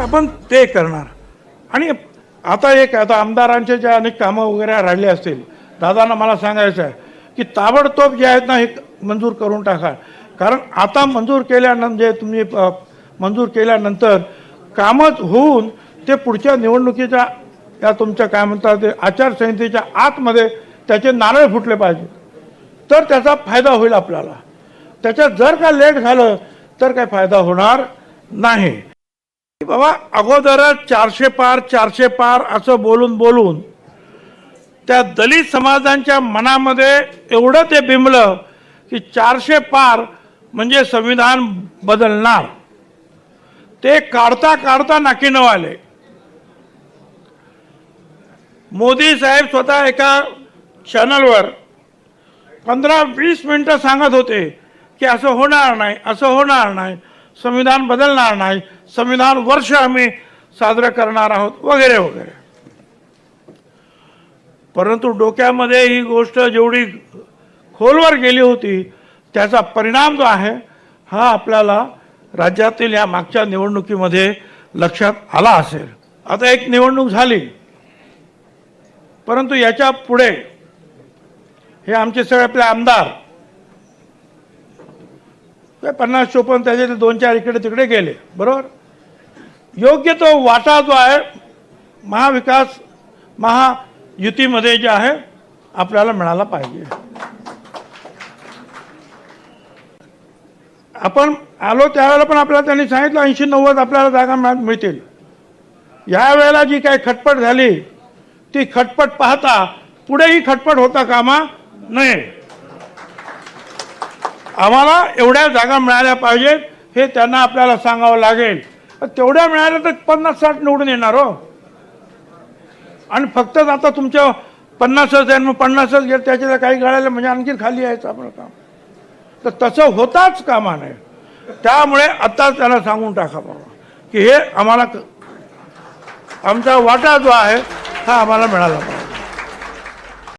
आपण ते करणार. आणि आता एक आता आमदारांचे जे अनेक कामं वगैरे राहिले असतील दादांना मला सांगायचं आहे की ताबडतोब जे आहेत ना हे मंजूर करून टाका. कारण आता मंजूर केल्यानंतर जे तुम्ही मंजूर केल्यानंतर कामच होऊन ते पुढच्या निवडणुकीच्या या तुमच्या काय म्हणतात ते आचारसंहितेच्या आतमध्ये त्याचे नारळ फुटले पाहिजे. तर त्याचा फायदा होईल आपल्याला. त्याच्यात जर का लेट झालं तर काय फायदा होणार नाही. बाबा अगोदरच चारशे पार चारशे पार असं बोलून बोलून त्या दलित समाजांच्या मनामध्ये एवढं ते बिंबलं की चारशे पार म्हणजे संविधान बदलणार. ते काढता काढता नाकीनं आले. मोदी साहेब स्वतः एका चॅनलवर पंधरा वीस मिनिटं सांगत होते की असं होणार नाही असं होणार नाही. संविधान बदलणार नाही संविधान वर्ष आम्ही साजरं करणार आहोत वगैरे वगैरे. परंतु डोक्यामध्ये ही गोष्ट जेवढी खोलवर गेली होती त्याचा परिणाम जो आहे हा आपल्याला राज्यातील या मागच्या निवडणुकीमध्ये लक्षात आला असेल. आता एक निवडणूक झाली. परंतु याच्यापुढे हे आमचे सगळे आपले आमदार पन्नास चोपन्न त्याचे ते दोन चार इकडे तिकडे गेले. बरोबर? योग्य तो वाटा जो आहे महाविकास महायुतीमध्ये जे आहे आपल्याला मिळाला पाहिजे. आपण आलो त्यावेळेला पण आपल्याला त्यांनी सांगितलं ऐंशी नव्वद आपल्याला जागा मिळतील. यावेळेला जी काही खटपट झाली ती खटपट पाहता पुढेही खटपट होता कामा नये. आम्हाला एवढ्या जागा मिळाल्या पाहिजेत हे त्यांना आपल्याला सांगावं लागेल. तेवढ्या मिळाल्या तर पन्नास साठ निवडून येणार हो. आणि फक्तच आता तुमच्या पन्नासच आहे मग पन्नासच गेलं त्याच्या काही गाळायला म्हणजे आणखी खाली यायचं आपलं काम. तर तसं होताच कामा नये. त्यामुळे आत्ताच त्याला सांगून टाका बाबा की हे आम्हाला क- आमचा वाटा जो आहे हा आम्हाला मिळाला पाहिजे.